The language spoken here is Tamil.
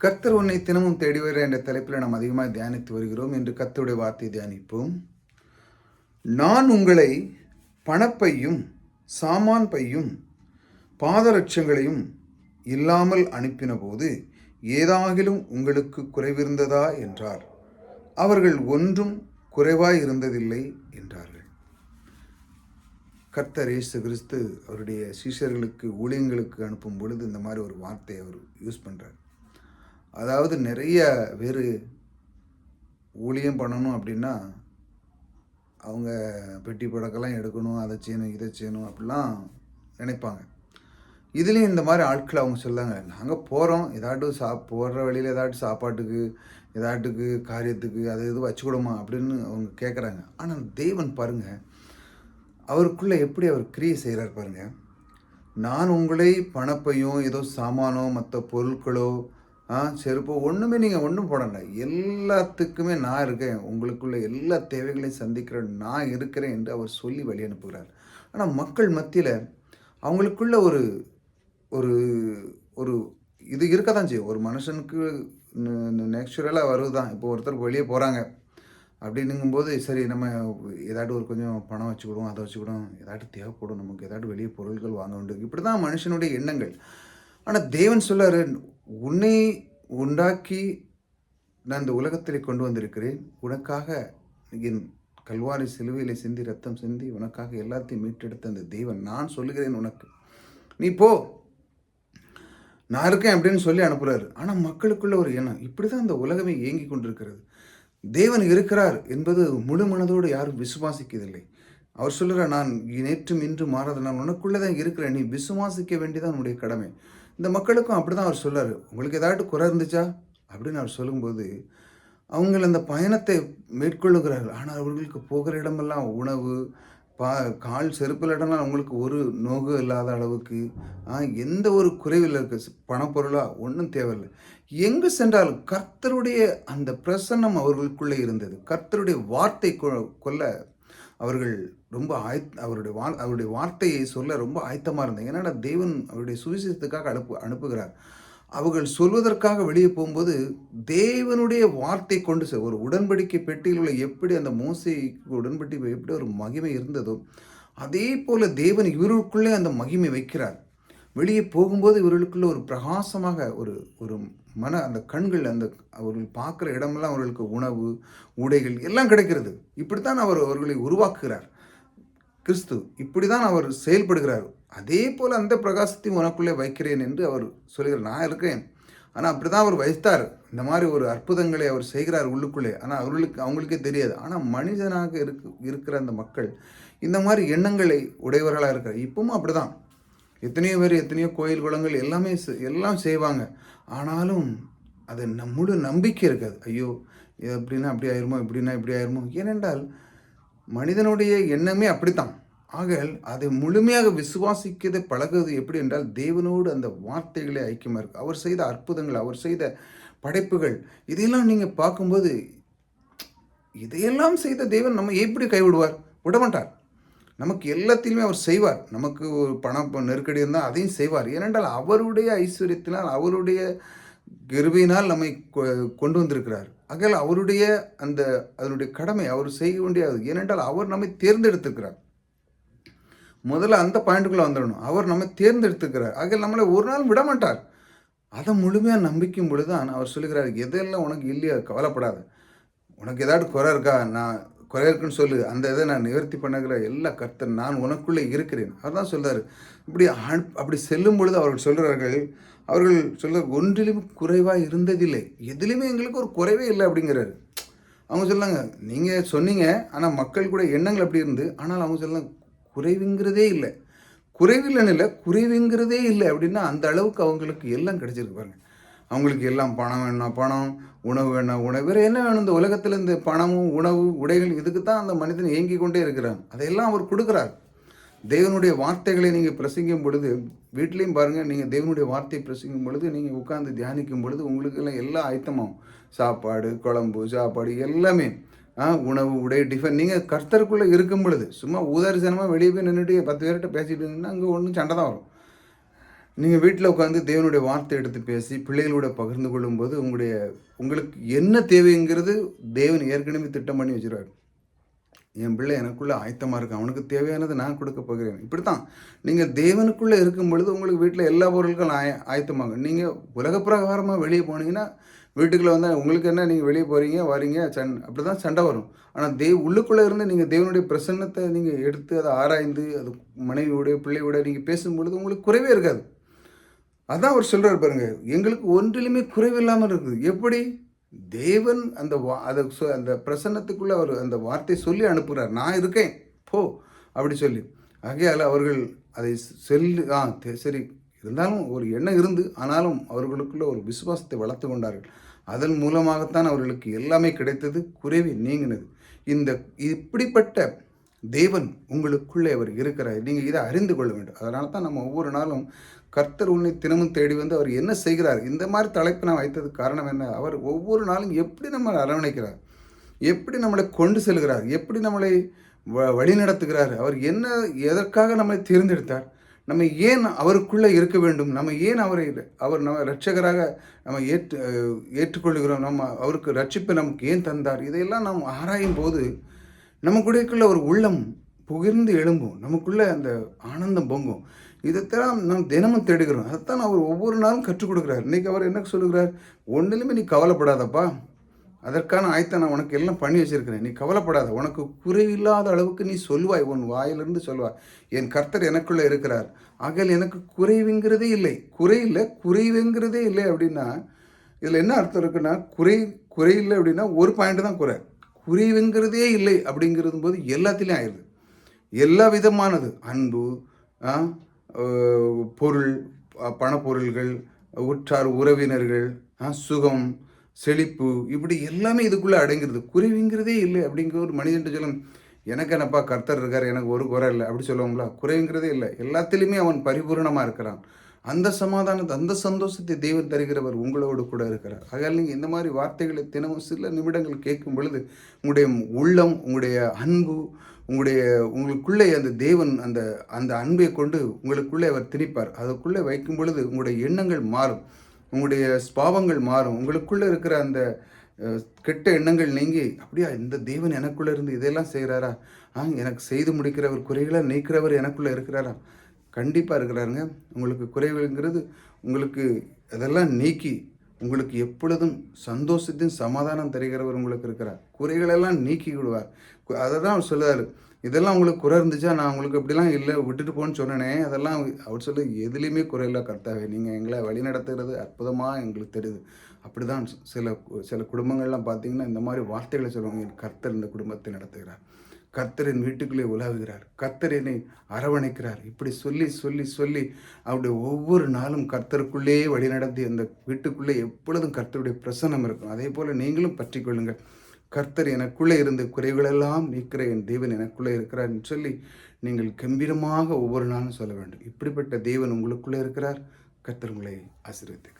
கர்த்தர் உன்னை தினமும் தேடி வருகிற என்ற தலைப்பில் நாம் அதிகமாக தியானித்து வருகிறோம். என்று கத்தருடைய வார்த்தை தியானிப்போம். நான் உங்களை பணப்பையும் சாமான் பையும் பாதரட்சங்களையும் இல்லாமல் அனுப்பின போது ஏதாகிலும் உங்களுக்கு குறைவிருந்ததா என்றார். அவர்கள் ஒன்றும் குறைவாய் இருந்ததில்லை என்றார்கள். கர்த்தர் இயேசு கிறிஸ்து அவருடைய சீஷர்களுக்கு ஊழியங்களுக்கு அனுப்பும் பொழுது இந்த மாதிரி ஒரு வார்த்தையை அவர் யூஸ் பண்ணுறார் அதாவது நிறைய பேர் ஊழியம் பண்ணணும் அப்படின்னா அவங்க பெட்டி படக்கெல்லாம் எடுக்கணும் அதை செய்யணும் இதை செய்யணும் அப்படிலாம் நினைப்பாங்க. இதுலேயும் இந்த மாதிரி ஆட்கள் அவங்க சொல்லாங்க நாங்கள் போகிறோம் ஏதாட்டும் சா போடுற வழியில் ஏதாட்டும் சாப்பாட்டுக்கு ஏதாட்டுக்கு காரியத்துக்கு அது இது வச்சுக்கூடமா? அப்படின்னு அவங்க கேட்குறாங்க ஆனால் தெய்வன் பாருங்கள் அவருக்குள்ளே எப்படி அவர் கிரியை செய்கிறார் பாருங்கள் நான் உங்களை பணப்பையும் ஏதோ சாமானோ மற்ற பொருட்களோ ஆ செருப்பு ஒன்றுமே நீங்கள் ஒன்றும் போடல. எல்லாத்துக்குமே நான் இருக்கேன். உங்களுக்குள்ள எல்லா தேவைகளையும் சந்திக்கிற நான் இருக்கிறேன் என்று அவர் சொல்லி வழி அனுப்புகிறார். ஆனால் மக்கள் மத்தியில் அவங்களுக்குள்ள ஒரு ஒரு ஒரு இது இருக்க தான் செய்யும். ஒரு மனுஷனுக்கு நேச்சுரலாக வருது தான். இப்போ ஒருத்தர் வெளியே போகிறாங்க அப்படின்னுங்கும்போது சரி நம்ம ஏதாட்டும் ஒரு கொஞ்சம் பணம் வச்சுக்கிடுவோம் அதை வச்சுக்கிடுவோம். ஏதாட்டும் தேவைப்படும் நமக்கு. ஏதாட்டும் வெளியே பொருட்கள் வாங்க வேண்டும் இப்படி தான் மனுஷனுடைய எண்ணங்கள். ஆனால் தேவன் சொல்லார் உன்னை உண்டாக்கி நான் இந்த உலகத்தில் கொண்டு வந்திருக்கிறேன். உனக்காக என் கல்வாரி சிலுவையிலே சிந்தி ரத்தம் சிந்தி உனக்காக எல்லாத்தையும் மீட்டெடுத்த அந்த தெய்வன் நான் சொல்லுகிறேன் உனக்கு. நீ போ. நான் இருக்கேன் அப்படின்னு சொல்லி அனுப்புகிறாரு ஆனால் மக்களுக்குள்ள ஒரு எண்ணம். இப்படி தான் இந்த உலகமே இயங்கி கொண்டிருக்கிறது. தேவன் இருக்கிறார் என்பது முழு மனதோடு யாரும் விசுவாசிக்கதில்லை அவர் சொல்லுற நான் நேற்றும் இன்று மாறாத நான் உனக்குள்ளே தான் இருக்கிறேன். நீ விசுவாசிக்க வேண்டியதான் உன்னுடைய கடமை. இந்த மக்களுக்கும் அப்படி தான் அவர் சொல்லார் உங்களுக்கு ஏதாட்டு குறை இருந்துச்சா? அப்படின்னு அவர் சொல்லும்போது அவங்க அந்த பயணத்தை மேற்கொள்ளுகிறார்கள். ஆனால் அவர்களுக்கு போகிற இடமெல்லாம் உணவு பா கால் செருப்பில் இடம்லாம் அவங்களுக்கு ஒரு நோகு இல்லாத அளவுக்கு எந்த ஒரு குறைவில் இருக்குது பணப்பொருளாக ஒன்றும் தேவையில்லை. எங்கு சென்றாலும் கர்த்தருடைய அந்த பிரசன்னம் அவர்களுக்குள்ளே இருந்தது. கர்த்தருடைய வார்த்தை கொல்ல அவர்கள் ரொம்ப ஆய் அவருடைய வா அவருடைய வார்த்தையை சொல்ல ரொம்ப ஆயத்தமாக இருந்தாங்க ஏன்னா தேவன் அவருடைய சுவிசேஷத்துக்காக அனுப்பு அனுப்புகிறார். அவர்கள் சொல்வதற்காக வெளியே போகும்போது தேவனுடைய வார்த்தை கொண்டு செ ஒரு உடன்படிக்கை பெட்டியில் உள்ள எப்படி அந்த மோசைக்கு உடன்படி எப்படி ஒரு மகிமை இருந்ததோ அதே போல் தேவன் இவர்களுக்குள்ளே அந்த மகிமை வைக்கிறார். வெளியே போகும்போது இவர்களுக்குள்ள ஒரு பிரகாசமாக ஒரு ஒரு மன அந்த கண்கள் அந்த அவர்கள் பார்க்குற இடமெல்லாம் அவர்களுக்கு உணவு உடைகள் எல்லாம் கிடைக்கிறது. இப்படித்தான் அவர் அவர்களை உருவாக்குகிறார். கிறிஸ்து இப்படி தான் அவர் செயல்படுகிறார். அதே போல் அந்த பிரகாசத்தையும் உனக்குள்ளே வைக்கிறேன் என்று அவர் சொல்கிறார். நான் இருக்கிறேன். ஆனால் அப்படி தான் அவர் வைத்தார். இந்த மாதிரி ஒரு அற்புதங்களை அவர் செய்கிறார் உள்ளுக்குள்ளே. ஆனால் அவர்களுக்கு அவங்களுக்கே தெரியாது. ஆனால் மனிதனாக இருக்கு இருக்கிற அந்த மக்கள் இந்த மாதிரி எண்ணங்களை உடையவர்களாக இருக்கிறார். இப்பவும் அப்படி தான் எத்தனையோ பேர் எத்தனையோ கோயில் குளங்கள் எல்லாமே எல்லாம் செய்வாங்க. ஆனாலும் அது நம்முடைய முழு நம்பிக்கை இருக்காது. ஐயோ எப்படின்னா அப்படி ஆயிருமோ இப்படின்னா இப்படி ஆயிருமோ? ஏனென்றால் மனிதனுடைய எண்ணமே அப்படித்தான். ஆகல் அதை முழுமையாக விசுவாசிக்கதை பழகுவது எப்படி என்றால் தேவனோடு அந்த வார்த்தைகளே ஐக்கியமாக இருக்குது அவர் செய்த அற்புதங்கள் அவர் செய்த படைப்புகள் இதையெல்லாம் நீங்கள் பார்க்கும்போது இதையெல்லாம் செய்த தேவன் நம்ம எப்படி கைவிடுவார்? விடமாட்டார். நமக்கு எல்லாத்திலுமே அவர் செய்வார். நமக்கு ஒரு பணம் நெருக்கடி இருந்தால் அதையும் செய்வார். ஏனென்றால் அவருடைய ஐஸ்வர்யத்தினால் அவருடைய கிருபினால் நம்மை கொண்டு வந்திருக்கிறார். ஆகையால் அவருடைய அந்த அதனுடைய கடமை அவர் செய்ய வேண்டியது ஏனென்றால் அவர் நம்மை தேர்ந்தெடுத்திருக்கிறார். முதல்ல அந்த பாயிண்ட்டுக்குள்ளே வந்துடணும். அவர் நம்மை தேர்ந்தெடுத்துக்கிறார் ஆகையால் நம்மளை ஒரு நாள் விட மாட்டார் அதை முழுமையாக நம்பிக்கும் பொழுது தான் அவர் சொல்லுகிறார் எதெல்லாம் உனக்கு இல்லையா கவலைப்படாத. உனக்கு ஏதாவது குறை இருக்கா? நான் குறை இருக்குன்னு சொல்லு. அந்த இதை நான் நிவர்த்தி பண்ணுகிற எல்லா கர்த்தன் நான் உனக்குள்ளே இருக்கிறேன். அதுதான் சொல்கிறார் இப்படி அப்படி செல்லும் பொழுது அவர்கள் சொல்கிறார்கள் அவர்கள் சொல்ல ஒன்றிலும் குறைவாக இருந்ததில்லை. எதுலேயுமே எங்களுக்கு ஒரு குறைவே இல்லை அப்படிங்கிறாரு. அவங்க சொல்லாங்க நீங்கள் சொன்னீங்க ஆனால் மக்கள் கூட எண்ணங்கள் அப்படி இருந்து ஆனால் அவங்க சொல்லலாம் குறைவுங்கிறதே இல்லை. குறைவில்லைன்னு இல்லை குறைவுங்கிறதே இல்லை அப்படின்னா அந்த அளவுக்கு அவங்களுக்கு எல்லாம் கிடச்சிருக்கு பாருங்க. அவங்களுக்கு எல்லாம் பணம் வேணும் பணம் உணவு வேணும் உணவு வேறு என்ன வேணும்? இந்த உலகத்தில் இந்த பணமும் உணவு உடைகள் இதுக்கு தான் அந்த மனிதன் இயங்கி கொண்டே இருக்கிறான். அதையெல்லாம் அவர் கொடுக்குறார். தேவனுடைய வார்த்தைகளை நீங்கள் பிரசங்கும் பொழுது வீட்லேயும் பாருங்கள் நீங்கள் தேவனுடைய வார்த்தையை பிரசங்கும் பொழுது நீங்கள் உட்காந்து தியானிக்கும் பொழுது உங்களுக்கெல்லாம் எல்லாம் ஆயத்தமாகும் சாப்பாடு குழம்பு சாப்பாடு எல்லாமே உணவு உடை டிஃபன் நீங்கள் கர்த்தருக்குள்ளே இருக்கும் பொழுது சும்மா ஊதாரிசனமாக வெளியே போய் நின்றுட்டு பத்து பேர்கிட்ட பேசிட்டு இருந்தீங்கன்னா அங்கே ஒன்றும் சண்டை தான் வரும். நீங்கள் வீட்டில் உட்காந்து தேவனுடைய வார்த்தை எடுத்து பேசி பிள்ளைகளோட பகிர்ந்து கொள்ளும்போது உங்களுடைய உங்களுக்கு என்ன தேவைங்கிறது தேவன் ஏற்கனவே திட்டம் பண்ணி வச்சிருவார். என் பிள்ளை எனக்குள்ளே ஆயத்தமாக இருக்கும் அவனுக்கு தேவையானதை நான் கொடுக்க போகிறேன். இப்படி தான் நீங்கள் தேவனுக்குள்ளே இருக்கும் பொழுது உங்களுக்கு வீட்டில் எல்லா பொருட்களும் ஆய ஆயத்தமாகும். நீங்கள் உலக பிரகாரமாக வெளியே போனீங்கன்னா வீட்டுக்குள்ளே வந்தால் உங்களுக்கு என்ன? நீங்கள் வெளியே போகிறீங்க வரீங்க சண் அப்படி தான் சண்டை வரும். ஆனால் தேவ் உள்ளுக்குள்ளே இருந்து நீங்கள் தேவனுடைய பிரசன்னத்தை நீங்கள் எடுத்து அதை ஆராய்ந்து அது மனைவியோட பிள்ளையோட நீங்கள் பேசும்பொழுது உங்களுக்கு குறைவே இருக்காது. அதான் அவர் சொல்கிறார் பாருங்கள் எங்களுக்கு ஒன்றிலுமே குறைவில்லாமல் இருக்குது. எப்படி? தேவன் அந்த வா அதை அந்த பிரசன்னத்துக்குள்ளே அவர் அந்த வார்த்தை சொல்லி அனுப்புகிறார் நான் இருக்கேன். போ. அப்படி சொல்லி. ஆகையால் அவர்கள் அதை சொல்லி ஆ தெ- சரி. இருந்தாலும் ஒரு எண்ணம் இருந்து ஆனாலும் அவர்களுக்குள்ள ஒரு விசுவாசத்தை வளர்த்து கொண்டார்கள். அதன் மூலமாகத்தான் அவர்களுக்கு எல்லாமே கிடைத்தது குறைவி நீங்கினது. இந்த இப்படிப்பட்ட தேவன் உங்களுக்குள்ளே அவர் இருக்கிறார். நீங்கள் இதை அறிந்து கொள்ள வேண்டும். அதனால தான் நம்ம ஒவ்வொரு நாளும் கர்த்தர் உன்னை தினமும் தேடி வந்து அவர் என்ன செய்கிறார்? இந்த மாதிரி தலைப்பு நான் வைத்ததுக்கு காரணம் என்ன? அவர் ஒவ்வொரு நாளும் எப்படி நம்மளை அரவணைக்கிறார்? எப்படி நம்மளை கொண்டு செல்கிறார்? எப்படி நம்மளை வ வழி நடத்துகிறார்? அவர் என்ன எதற்காக நம்மை தேர்ந்தெடுத்தார்? நம்ம ஏன் அவருக்குள்ளே இருக்க வேண்டும்? நம்ம ஏன் அவரை அவர் நம்ம ரட்சகராக நம்ம ஏற்று ஏற்றுக்கொள்கிறோம்? நம்ம அவருக்கு ரட்சிப்பை நமக்கு ஏன் தந்தார்? இதையெல்லாம் நாம் ஆராயும் போது நமக்குள்ளேக்குள்ள ஒரு உள்ளம் புகிர்ந்து எழும்பும். நமக்குள்ளே அந்த ஆனந்தம் பொங்கும். இதைத்தான் நாம் தினமும் தேடுகிறோம். அதைத்தான் அவர் ஒவ்வொரு நாளும் கற்றுக் கொடுக்குறார். இன்றைக்கி அவர் என்ன சொல்லுகிறார்? ஒன்றிலுமே நீ கவலைப்படாதப்பா. அதற்கான ஆயத்தை நான் உனக்கு எல்லாம் பண்ணி வச்சுருக்கிறேன். நீ கவலைப்படாத. உனக்கு குறைவில்லாத அளவுக்கு நீ சொல்வாய். உன் வாயிலிருந்து சொல்வாய். என் கர்த்தர் எனக்குள்ளே இருக்கிறார். ஆகையில் எனக்கு குறைவுங்கிறதே இல்லை. குறையில்லை குறைவுங்கிறதே இல்லை அப்படின்னா இதில் என்ன அர்த்தம் இருக்குன்னா குறை குறை இல்லை அப்படின்னா ஒரு பாயிண்ட் தான் குறை. குறைவுங்கிறதே இல்லை அப்படிங்கிறது போது எல்லாத்துலேயும் ஆயிடுது. எல்லா விதமானது. அன்பு ஆ, பொருள் பணப்பொருள்கள் உற்றார் உறவினர்கள் சுகம் செழிப்பு இப்படி எல்லாமே இதுக்குள்ளே அடங்கிறது. குறைவுங்கிறதே இல்லை அப்படிங்கிற ஒரு மனிதன் சொல்லும் எனக்கு என்னப்பா கர்த்தர் இருக்கார் எனக்கு ஒரு குறை இல்லை அப்படி சொல்லுவாங்களா? குறைவுங்கிறதே இல்லை. எல்லாத்துலேயுமே அவன் பரிபூரணமாக இருக்கிறான். அந்த சமாதானத்தை அந்த சந்தோஷத்தை தெய்வம் தருகிறவர் உங்களோடு கூட இருக்கிறார். ஆகையால் நீங்கள் இந்த மாதிரி வார்த்தைகளை தினமும் சில நிமிடங்கள் கேட்கும் பொழுது உங்களுடைய உள்ளம் உங்களுடைய அன்பு உங்களுடைய உங்களுக்குள்ளே அந்த தேவன் அந்த அந்த அன்பை கொண்டு உங்களுக்குள்ளே அவர் திணிப்பார். அதுக்குள்ளே வைக்கும் பொழுது உங்களுடைய எண்ணங்கள் மாறும். உங்களுடைய ஸ்பாவங்கள் மாறும். உங்களுக்குள்ளே இருக்கிற அந்த கெட்ட எண்ணங்கள் நீங்கி அப்படியா இந்த தேவன் எனக்குள்ளே இருந்து இதெல்லாம் செய்கிறாரா? ஆ எனக்கு செய்து முடிக்கிறவர் குறைகளை நீக்கிறவர் எனக்குள்ளே இருக்கிறாரா? கண்டிப்பாக இருக்கிறாருங்க. உங்களுக்கு குறைவுங்கிறது உங்களுக்கு அதெல்லாம் நீக்கி உங்களுக்கு எப்பொழுதும் சந்தோஷத்தையும் சமாதானம் தருகிறவர் உங்களுக்கு இருக்கிறார். குறைகளெல்லாம் நீக்கி விடுவார். அதை தான் அவர் சொல்லுவார். இதெல்லாம் உங்களுக்கு குறை இருந்துச்சா? நான் உங்களுக்கு இப்படிலாம் இல்லை விட்டுட்டு போன்னு சொன்னேனே. அதெல்லாம் அவர் சொல்லு எதுலேயுமே குறையில கரெக்டாகவே நீங்கள் எங்களை வழி நடத்துகிறது அற்புதமாக எங்களுக்கு தெரியுது. அப்படி தான் சில சில குடும்பங்கள்லாம் பார்த்தீங்கன்னா இந்த மாதிரி வார்த்தைகளை சொல்லுவாங்க. என் கர்த்தர் இந்த குடும்பத்தை நடத்துகிறார். கர்த்தரின் வீட்டுக்குள்ளே உலாவுகிறார். கத்தர் என்னை அரவணைக்கிறார். இப்படி சொல்லி சொல்லி சொல்லி அவருடைய ஒவ்வொரு நாளும் கர்த்தருக்குள்ளேயே வழிநடத்தி அந்த வீட்டுக்குள்ளே எப்பொழுதும் கர்த்தருடைய பிரசன்னம் இருக்கும். அதே போல் நீங்களும் பற்றி கொள்ளுங்கள். கர்த்தர் எனக்குள்ளே இருந்து குறைகளெல்லாம் நீக்கிற என் தேவன் எனக்குள்ளே இருக்கிறார் என்று சொல்லி நீங்கள் கம்பீரமாக ஒவ்வொரு நாளும் சொல்ல வேண்டும். இப்படிப்பட்ட தேவன் உங்களுக்குள்ளே இருக்கிறார். கர்த்தர் உங்களை ஆசீர்வதிக்கிறார்